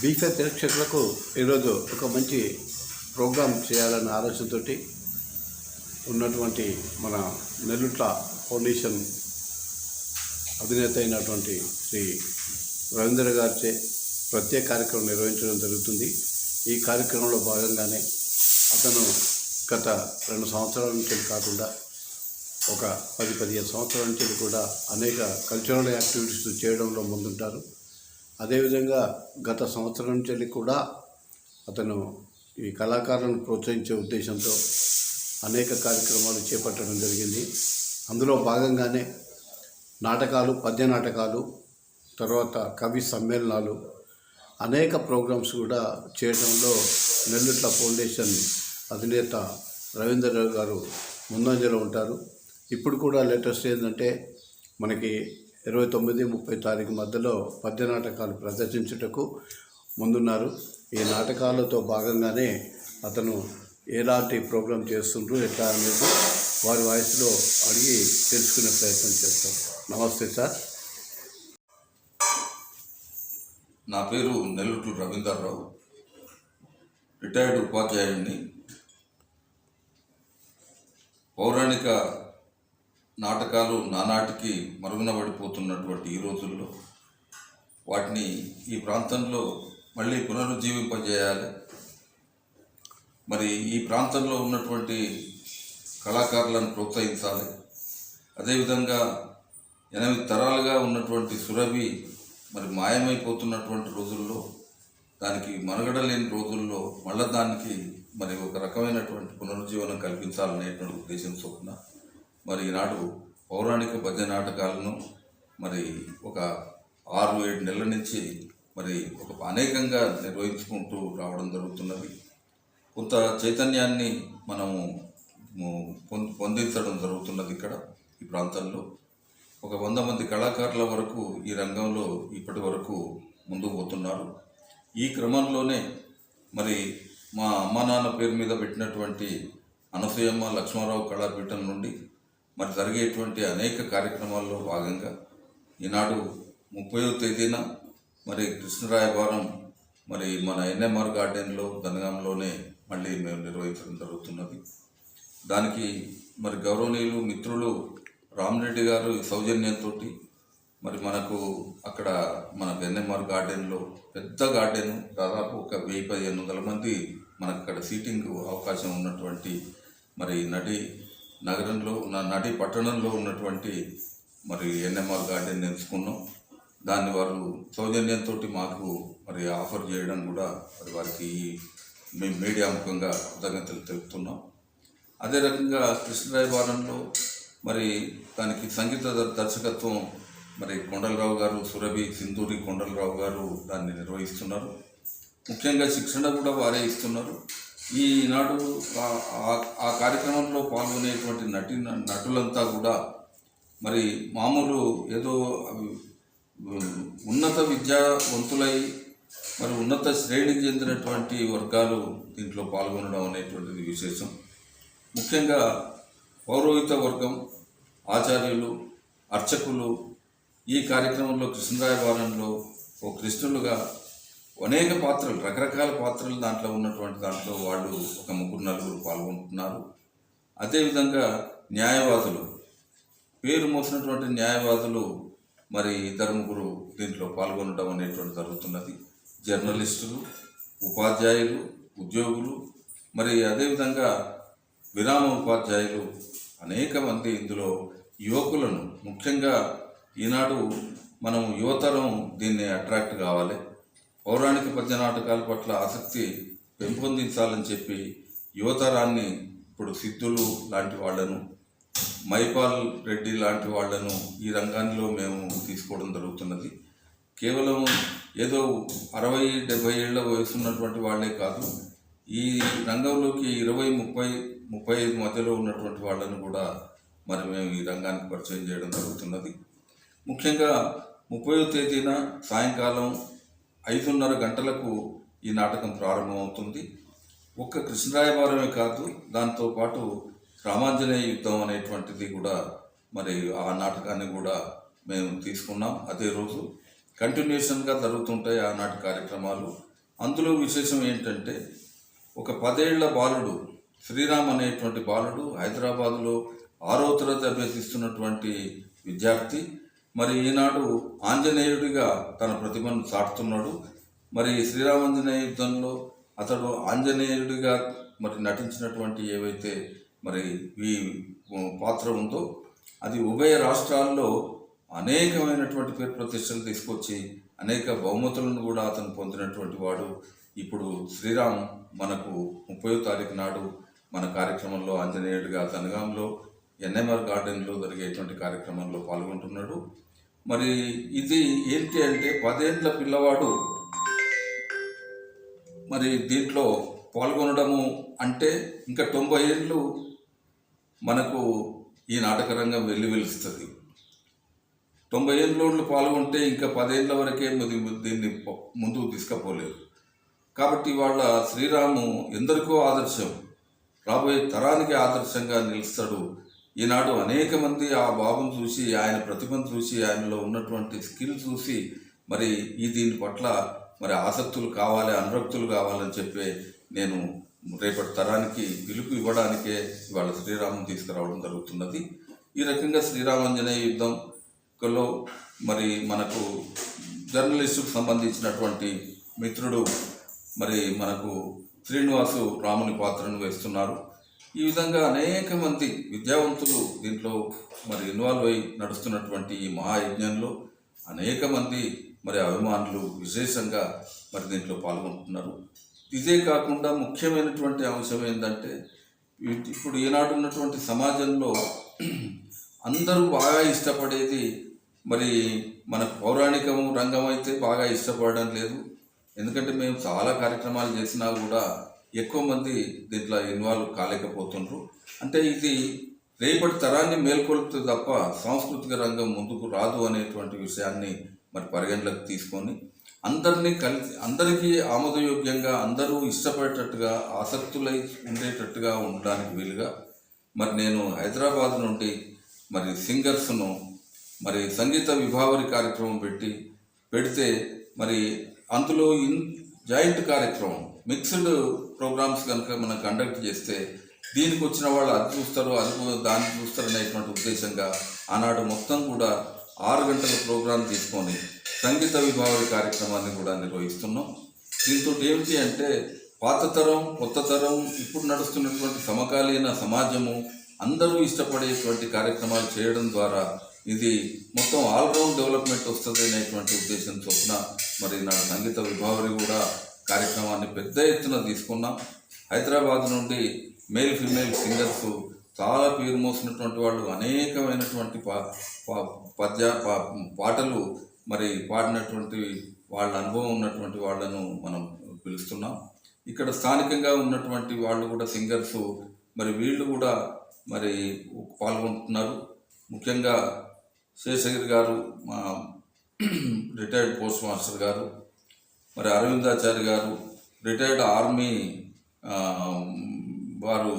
బీఫే ప్రేక్షకులకు ఈరోజు ఒక మంచి ప్రోగ్రాం చేయాలన్న ఆలోచనతో ఉన్నటువంటి మన నెల్లుట్ల ఫౌండేషన్ అధినేత అయినటువంటి శ్రీ రవీంద్ర గారిచే ప్రత్యేక కార్యక్రమం నిర్వహించడం జరుగుతుంది. ఈ కార్యక్రమంలో భాగంగానే అతను గత రెండు సంవత్సరాల నుంచి కాకుండా ఒక పది పదిహేను సంవత్సరాల నుంచి కూడా అనేక కల్చరల్ యాక్టివిటీస్ చేయడంలో ముందుంటారు. అదేవిధంగా గత సంవత్సరం నుంచి కూడా అతను ఈ కళాకారులను ప్రోత్సహించే ఉద్దేశంతో అనేక కార్యక్రమాలు చేపట్టడం జరిగింది. అందులో భాగంగానే నాటకాలు పద్య నాటకాలు తర్వాత కవి సమ్మేళనాలు అనేక ప్రోగ్రామ్స్ కూడా చేయడంలో నెల్లుట్ల ఫౌండేషన్ అధినేత రవీంద్రరావు గారు ముందంజలో ఉంటారు. ఇప్పుడు కూడా లేటెస్ట్ ఏంటంటే మనకి ఇరవై తొమ్మిది ముప్పై తారీఖు మధ్యలో పద్య నాటకాలు ప్రదర్శించుటకు ముందున్నారు. ఈ నాటకాలతో భాగంగానే అతను ఎలాంటి ప్రోగ్రాం చేస్తుండ్రు ఎట్లా అనేది వారి వాయిస్లో అడిగి తెలుసుకునే ప్రయత్నం చేస్తాం నమస్తే సార్. నా పేరు నెల్లూరు రవీందర్రావు. రిటైర్డ్ ఉపాధ్యాయుడిని. పౌరాణిక నాటకాలు నానాటికి మరుగున పడిపోతున్నటువంటి ఈ రోజుల్లో వాటిని ఈ ప్రాంతంలో మళ్ళీ పునరుజ్జీవింపజేయాలి. మరి ఈ ప్రాంతంలో ఉన్నటువంటి కళాకారులను ప్రోత్సహించాలి. అదేవిధంగా ఎనిమిది తరాలుగా ఉన్నటువంటి సురభి మరి మాయమైపోతున్నటువంటి రోజుల్లో దానికి మనుగడ లేని రోజుల్లో మళ్ళా దానికి మరి ఒక రకమైనటువంటి పునరుజ్జీవనం కల్పించాలనేటువంటి ఉద్దేశం చొప్పున మరి ఈనాడు పౌరాణిక పద్య నాటకాలను మరి ఒక ఆరు ఏడు నెలల నుంచి మరి ఒక అనేకంగా నిర్వహించుకుంటూ రావడం జరుగుతున్నది. కొంత చైతన్యాన్ని మనము పొం- పొందించడం జరుగుతున్నది ఇక్కడ ఈ ప్రాంతంలో. ఒక వంద మంది కళాకారుల వరకు ఈ రంగంలో ఇప్పటి వరకు ముందుకు పోతున్నారు. ఈ క్రమంలోనే మరి మా అమ్మ నాన్న పేరు మీద పెట్టినటువంటి అనసూయమ్మ లక్ష్మారావు కళాపీఠం నుండి మరి జరిగేటువంటి అనేక కార్యక్రమాల్లో భాగంగా ఈనాడు ముప్పయో తేదీన మరి కృష్ణరాయవరం మరి మన ఎన్ఎంఆర్ గార్డెన్లో దనగాంలోనే మళ్ళీ మేము నిర్వహించడం జరుగుతున్నది. దానికి మరి గౌరవనీయులు మిత్రులు రామరెడ్డి గారు సౌజన్యంతో మరి మనకు అక్కడ మన ఎన్ఎంఆర్ గార్డెన్లో పెద్ద గార్డెన్ దాదాపు ఒక వెయ్యి పదిహేను వందల మంది మనకు అక్కడ సీటింగ్ అవకాశం ఉన్నటువంటి మరి నడి నగరంలో ఉన్న నటి పట్టణంలో ఉన్నటువంటి మరి ఎన్ఎంఆర్ గార్డెన్ ఎంచుకున్నాం. దాన్ని వారు సౌజన్యంతో మాకు మరి ఆఫర్ చేయడం కూడా మరి వారికి మేము మీడియా ముఖంగా కృతజ్ఞతలు తెలుపుతున్నాం. అదే రకంగా కృష్ణరాయభారంలో మరి దానికి సంగీత దర్శకత్వం మరి కొండలరావు గారు సురభి సింధూరి కొండలరావు గారు దాన్ని నిర్వహిస్తున్నారు. ముఖ్యంగా శిక్షణ కూడా వారే ఇస్తున్నారు. ఈనాడు ఆ- కార్యక్రమంలో పాల్గొనేటువంటి నటి నటులంతా కూడా మరి మామూలు ఏదో అవి ఉన్నత విద్యావంతులై మరి ఉన్నత శ్రేణికి చెందినటువంటి వర్గాలు దీంట్లో పాల్గొనడం అనేటువంటిది విశేషం. ముఖ్యంగా పౌరోహిత వర్గం ఆచార్యులు అర్చకులు ఈ కార్యక్రమంలో కృష్ణరాయభారంలో ఓ కృష్ణులుగా అనేక పాత్రలు రకరకాల పాత్రలు దాంట్లో ఉన్నటువంటి దాంట్లో వాళ్ళు ఒక ముగ్గురు నలుగురు పాల్గొంటున్నారు. అదేవిధంగా న్యాయవాదులు పేరు మోసినటువంటి న్యాయవాదులు మరి ఇద్దరు ముగ్గురు దీంట్లో పాల్గొనడం అనేటువంటి జరుగుతున్నది. జర్నలిస్టులు ఉపాధ్యాయులు ఉద్యోగులు మరి అదేవిధంగా విరామ ఉపాధ్యాయులు అనేక మంది ఇందులో యువకులను. ముఖ్యంగా ఈనాడు మనం యువతరం దీన్ని అట్రాక్ట్ కావాలి. పౌరాణిక పద్య నాటకాల పట్ల ఆసక్తి పెంపొందించాలని చెప్పి యువతరాన్ని ఇప్పుడు సిద్ధులు లాంటి వాళ్ళను మైపాల్ రెడ్డి లాంటి వాళ్ళను ఈ రంగంలో మేము తీసుకోవడం జరుగుతున్నది. కేవలం ఏదో అరవై డెబ్బై ఏళ్ళ వయసు ఉన్నటువంటి వాళ్ళే కాదు ఈ రంగంలోకి ఇరవై ముప్పై ముప్పై ఐదు మధ్యలో ఉన్నటువంటి వాళ్ళను కూడా మరి మేము ఈ రంగానికి పరిచయం చేయడం జరుగుతున్నది. ముఖ్యంగా ముప్పై తేదీన సాయంకాలం ఐదున్నర గంటలకు ఈ నాటకం ప్రారంభమవుతుంది. ఒక్క కృష్ణరాయవారమే కాదు దాంతోపాటు రామాంజనేయ యుద్ధం అనేటువంటిది కూడా మరి ఆ నాటకాన్ని కూడా మేము తీసుకున్నాం అదే రోజు. కంటిన్యూషన్గా జరుగుతుంటాయి ఆనాటి కార్యక్రమాలు. అందులో విశేషం ఏంటంటే ఒక పదేళ్ళ బాలుడు శ్రీరామ్ అనేటువంటి బాలుడు హైదరాబాదులో ఆరో తరగతి అభ్యసిస్తున్నటువంటి విద్యార్థి. మరి ఈనాడు ఆంజనేయుడిగా తన ప్రతిభను చాటుతున్నాడు మరి శ్రీరామాంజనేయ యుద్ధంలో అతడు ఆంజనేయుడిగా మరి నటించినటువంటి ఏవైతే మరి ఈ పాత్ర ఉందో అది ఉభయ రాష్ట్రాల్లో అనేకమైనటువంటి పేరు ప్రతిష్టలు తీసుకొచ్చి అనేక బహుమతులను కూడా అతను పొందినటువంటి వాడు. ఇప్పుడు శ్రీరామ్ మనకు ముప్పై తారీఖు నాడు మన కార్యక్రమంలో ఆంజనేయుడిగా తనగాంలో ఎన్ఎంఆర్ గార్డెన్లో జరిగేటువంటి కార్యక్రమంలో పాల్గొంటున్నాడు. మరి ఇది ఏంటి అంటే పదేండ్ల పిల్లవాడు మరి దీంట్లో పాల్గొనడము అంటే ఇంకా తొంభై ఏళ్ళు మనకు ఈ నాటక రంగం వెళ్ళి వెలుస్తుంది. తొంభై ఏళ్ళోళ్ళు పాల్గొంటే ఇంకా పదేళ్ళ వరకే దీన్ని ముందుకు తీసుకుపోలేరు. కాబట్టి వాళ్ళ శ్రీరాము ఎందరికో ఆదర్శం. రాబోయే తరానికి ఆదర్శంగా నిలుస్తాడు ఈనాడు అనేక మంది ఆ బాబును చూసి ఆయన ప్రతిభను చూసి ఆయనలో ఉన్నటువంటి స్కిల్ చూసి మరి ఈ దీని పట్ల మరి ఆసక్తులు కావాలి అనురక్తులు కావాలని చెప్పి నేను రేపటి తరానికి పిలుపు ఇవ్వడానికే ఇవాళ శ్రీరాముని తీసుకురావడం జరుగుతున్నది. ఈ రకంగా శ్రీరామాంజనేయ యుద్ధంలో మరి మనకు జర్నలిస్టుకు సంబంధించినటువంటి మిత్రుడు మరి మనకు శ్రీనివాసు రాముని పాత్రను వేస్తున్నారు. ఈ విధంగా అనేక మంది విద్యావంతులు దీంట్లో మరి ఇన్వాల్వ్ అయి నడుస్తున్నటువంటి ఈ మహాయజ్ఞంలో అనేక మంది మరి అభిమానులు విశేషంగా మరి దీంట్లో పాల్గొంటున్నారు. ఇదే కాకుండా ముఖ్యమైనటువంటి అంశం ఏంటంటే ఇప్పుడు ఈనాడు ఉన్నటువంటి సమాజంలో అందరూ బాగా ఇష్టపడేది మరి మన పౌరాణికము రంగం అయితే బాగా ఇష్టపడడం లేదు. ఎందుకంటే మేము చాలా కార్యక్రమాలు చేసినా కూడా ఎక్కువ మంది దీంట్లో ఇన్వాల్వ్ కాలేకపోతుండ్రు. అంటే ఇది రేపటి తరాన్ని మేల్కొల్పుతుంది తప్ప సాంస్కృతిక రంగం ముందుకు రాదు అనేటువంటి విషయాన్ని మరి పరిగణలోకి తీసుకొని అందరినీ కలిసి అందరికీ ఆమోదయోగ్యంగా అందరూ ఇష్టపడేటట్టుగా ఆసక్తులై ఉండేటట్టుగా ఉండడానికి వీలుగా మరి నేను హైదరాబాద్ నుండి మరి సింగర్స్ను మరి సంగీత విభావరి కార్యక్రమం పెట్టి పెడితే మరి అందులో ఇన్ జాయింట్ కార్యక్రమం. మిక్స్డ్ ప్రోగ్రామ్స్ కనుక మనం కండక్ట్ చేస్తే దీనికి వచ్చిన వాళ్ళు అది చూస్తారు అది దాన్ని చూస్తారు అనేటువంటి ఉద్దేశంగా ఆనాడు మొత్తం కూడా ఆరు గంటల ప్రోగ్రాం తీసుకొని సంగీత విభావరి కార్యక్రమాన్ని కూడా నిర్వహిస్తున్నాం. దీంతో ఏమిటి అంటే పాత తరం కొత్త తరం ఇప్పుడు నడుస్తున్నటువంటి సమకాలీన సమాజము అందరూ ఇష్టపడేటువంటి కార్యక్రమాలు చేయడం ద్వారా ఇది మొత్తం ఆల్రౌండ్ డెవలప్మెంట్ వస్తుంది అనేటువంటి ఉద్దేశం చొప్పున మరి నా సంగీత విభావరి కూడా కార్యక్రమాన్ని పెద్ద ఎత్తున తీసుకున్నాం. హైదరాబాద్ నుండి మేల్ ఫిమేల్ సింగర్స్ చాలా పేరు మోసినటువంటి వాళ్ళు అనేకమైనటువంటి పా పా- పద్య పా- పాటలు మరి పాడినటువంటి వాళ్ళ అనుభవం ఉన్నటువంటి వాళ్ళను మనం పిలుస్తున్నాం. ఇక్కడ స్థానికంగా ఉన్నటువంటి వాళ్ళు కూడా సింగర్స్ మరి వీళ్ళు కూడా మరి పాల్గొంటున్నారు. ముఖ్యంగా శేషగిరి గారు మా రిటైర్డ్ పోస్ట్ మాస్టర్ గారు మరి అరవిందాచారి గారు రిటైర్డ్ ఆర్మీ వారు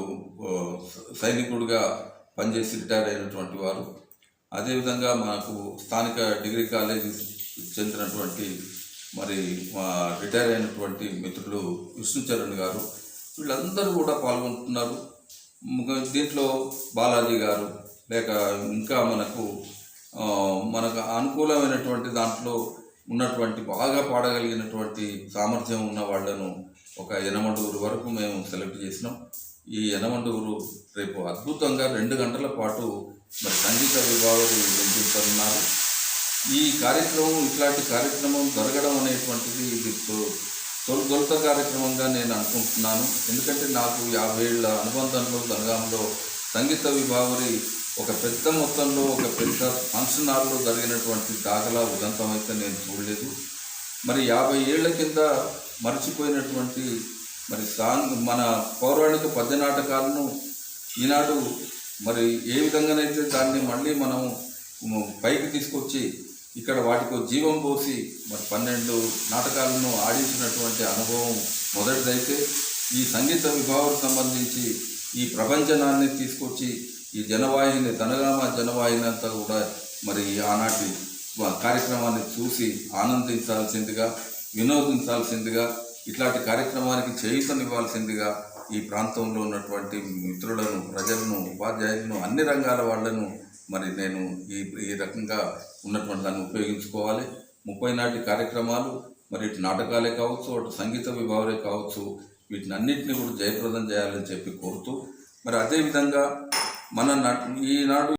సైనికుడిగా పనిచేసి రిటైర్ అయినటువంటి వారు. అదేవిధంగా మనకు స్థానిక డిగ్రీ కాలేజీ చెందినటువంటి మరి మా రిటైర్ అయినటువంటి మిత్రులు విష్ణుచరణ్ గారు వీళ్ళందరూ కూడా పాల్గొంటున్నారు. దీంట్లో బాలాజీ గారు లేక ఇంకా మనకు మనకు అనుకూలమైనటువంటి దాంట్లో ఉన్నటువంటి బాగా పాడగలిగినటువంటి సామర్థ్యం ఉన్న వాళ్ళను ఒక ఎనమండుగురు వరకు మేము సెలెక్ట్ చేసినాం. ఈ ఎనమండుగురు రేపు అద్భుతంగా రెండు గంటల పాటు మరి సంగీత విభాగాలు వినిపిస్తున్నారు ఈ కార్యక్రమం ఇట్లాంటి కార్యక్రమం జరగడం అనేటువంటిది ఇది తొ- తొలుత కార్యక్రమంగా నేను అనుకుంటున్నాను. ఎందుకంటే నాకు యాభై ఏళ్ళ అనుబంధంలో దనగాంలో సంగీత విభావరి ఒక పెద్ద మొత్తంలో ఒక పెద్ద ఫంక్షన్ హాల్లో జరిగినటువంటి దాఖలా ఉదంతం అయితే నేను చూడలేదు. మరి యాభై ఏళ్ళ కింద మర్చిపోయినటువంటి మరి సాంగ్ మన పౌరాణిక పద్య నాటకాలను ఈనాడు మరి ఏ విధంగానైతే దాన్ని మళ్ళీ మనం పైకి తీసుకొచ్చి ఇక్కడ వాటికి జీవం పోసి మరి పన్నెండు నాటకాలను ఆడించినటువంటి అనుభవం మొదటిదైతే ఈ సంగీత విభావకు సంబంధించి ఈ ప్రపంచనాన్ని తీసుకొచ్చి ఈ జనవాహిని ధనగామ జనవాహిని అంతా కూడా మరి ఆనాటి కార్యక్రమాన్ని చూసి ఆనందించాల్సిందిగా వినోదించాల్సిందిగా ఇట్లాంటి కార్యక్రమానికి చేయుతనివ్వాల్సిందిగా ఈ ప్రాంతంలో ఉన్నటువంటి మిత్రులను ప్రజలను ఉపాధ్యాయులను అన్ని రంగాల వాళ్ళను మరి నేను ఈ ఈ రకంగా ఉన్నటువంటి దాన్ని ఉపయోగించుకోవాలి. ముప్పై నాటి కార్యక్రమాలు మరి ఇటు నాటకాలే కావచ్చు అటు సంగీత విభాగాలే కావచ్చు వీటిని అన్నింటినీ కూడా జయప్రదం చేయాలని చెప్పి కోరుతూ మరి అదేవిధంగా మన ఈనాడు